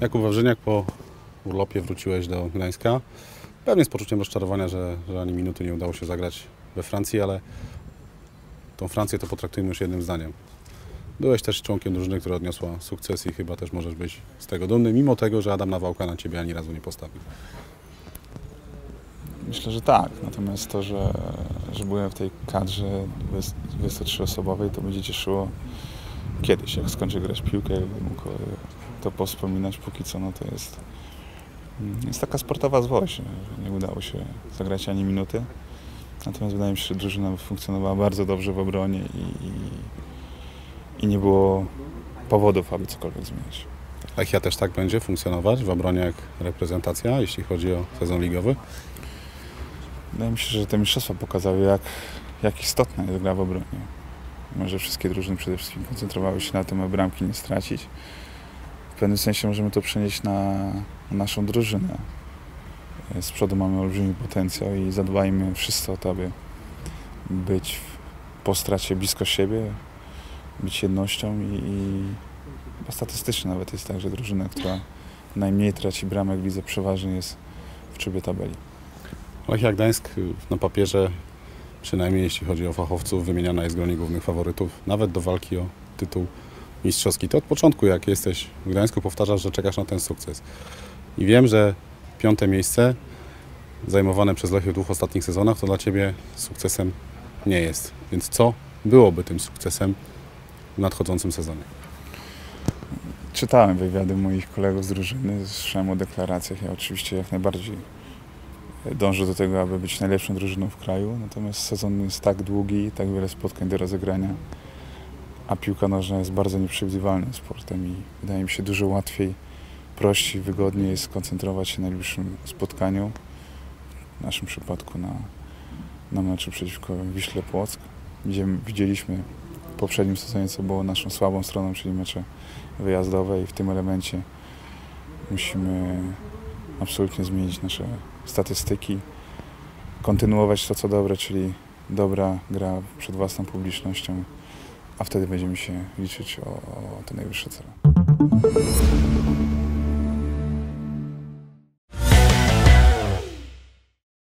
Jakub Wawrzyniak po urlopie wróciłeś do Gdańska. Pewnie z poczuciem rozczarowania, że, że ani minuty nie udało się zagrać we Francji, ale tą Francję to potraktujmy już jednym zdaniem. Byłeś też członkiem drużyny, która odniosła sukces i chyba też możesz być z tego dumny, mimo tego, że Adam Nawałka na Ciebie ani razu nie postawił. Myślę, że tak. Natomiast to, że, że byłem w tej kadrze 23-osobowej, to będzie cieszyło kiedyś, jak skończę grać piłkę, mógł to powspominać. Póki co, no to jest, jest taka sportowa złość, że nie udało się zagrać ani minuty. Natomiast wydaje mi się, że drużyna funkcjonowała bardzo dobrze w obronie i, i, i nie było powodów, aby cokolwiek zmienić. A ja też tak będzie funkcjonować w obronie jak reprezentacja, jeśli chodzi o sezon ligowy? Wydaje mi się, że te mistrzostwa pokazały, jak, jak istotna jest gra w obronie. Może wszystkie drużyny przede wszystkim koncentrowały się na tym, aby bramki nie stracić. W pewnym sensie możemy to przenieść na, na naszą drużynę. Z przodu mamy olbrzymi potencjał i zadbajmy wszyscy o to, aby być po stracie blisko siebie, być jednością i, i bo statystycznie nawet jest tak, że drużyna, która najmniej traci bramek w lidze przeważnie jest w czubie tabeli. Lechia Gdańsk na papierze, przynajmniej jeśli chodzi o fachowców, wymieniana jest gronie głównych faworytów, nawet do walki o tytuł mistrzowski. To od początku, jak jesteś w Gdańsku, powtarzasz, że czekasz na ten sukces. I wiem, że piąte miejsce zajmowane przez Lechię w dwóch ostatnich sezonach, to dla Ciebie sukcesem nie jest. Więc co byłoby tym sukcesem w nadchodzącym sezonie? Czytałem wywiady moich kolegów z drużyny, słyszałem o deklaracjach. Ja oczywiście jak najbardziej dążę do tego, aby być najlepszą drużyną w kraju. Natomiast sezon jest tak długi, tak wiele spotkań do rozegrania, a piłka nożna jest bardzo nieprzewidywalnym sportem i wydaje mi się dużo łatwiej, prościej, wygodniej skoncentrować się na najbliższym spotkaniu, w naszym przypadku na, na meczu przeciwko Wiśle Płock, gdzie widzieliśmy w poprzednim sezonie, co było naszą słabą stroną, czyli mecze wyjazdowe i w tym elemencie musimy absolutnie zmienić nasze statystyki, kontynuować to, co dobre, czyli dobra gra przed własną publicznością, a wtedy będziemy się liczyć o, o te najwyższe cele.